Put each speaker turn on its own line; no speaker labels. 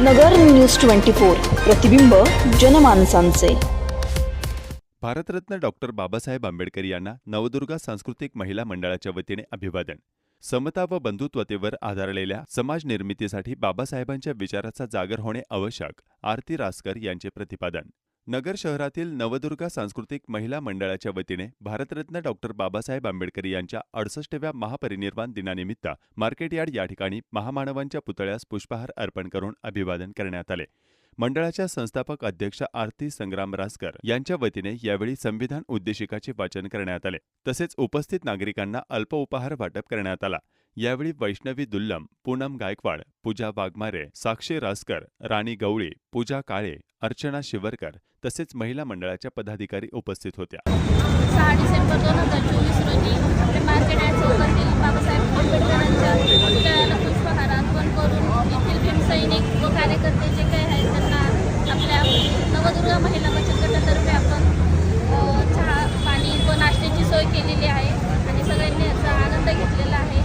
नगर news twenty four प्रतिबिंब जनमानसांचे.
Bharat Ratna doctor Babasaheb Ambedkar यांना नवदुर्गा सांस्कृतिक महिला मंडळाच्या वतीने अभिवादन. समता व बंधुत्वतेवर आधारलेल्या समाज निर्मितीसाठी बाबासाहेबांच्या विचाराचा जागर होणे आवश्यक आरती रासकर यांचे प्रतिपादन. नगर शहरातील नवदुर्गा सांस्कृतिक महिला मंडळाच्या वतीने भारतरत्न डॉक्टर बाबासाहेब आंबेडकर यांच्या अडसष्टव्या महापरिनिर्वाण दिनानिमित्त मार्केट यार्ड या ठिकाणी महामानवांच्या पुतळ्यास पुष्पहार अर्पण करून अभिवादन करण्यात आले. मंडळाच्या संस्थापक अध्यक्ष आरती संग्राम रासकर यांच्या वतीने यावेळी संविधान उद्देशिकाचे वाचन करण्यात आले. तसेच उपस्थित नागरिकांना अल्प उपहार वाटप करण्यात आला. यावेळी वैष्णवी दुल्लम पूनम गायकवाड पूजा वाघमारे साक्षी रासकर राणी गवळी पूजा काळे अर्चना शिवरकर तसेच महिला मंडळाच्या पदाधिकारी उपस्थित होत्या.
सहा डिसेंबर दोन हजार चोवीस रोजी मार्केट यार्ड चौकातील बाबासाहेब आंबेडकरांच्या पुतळ्याला पुष्पहार अर्पण करून येथील भीमसैनिक व कार्यकर्ते जे काही आहेत त्यांना आपल्या नवदुर्गा महिला बचत गटातर्फे आपण चहा पाणी व नाश्त्याची सोय केलेली आहे आणि सगळ्यांनी याचा आनंद घेतलेला आहे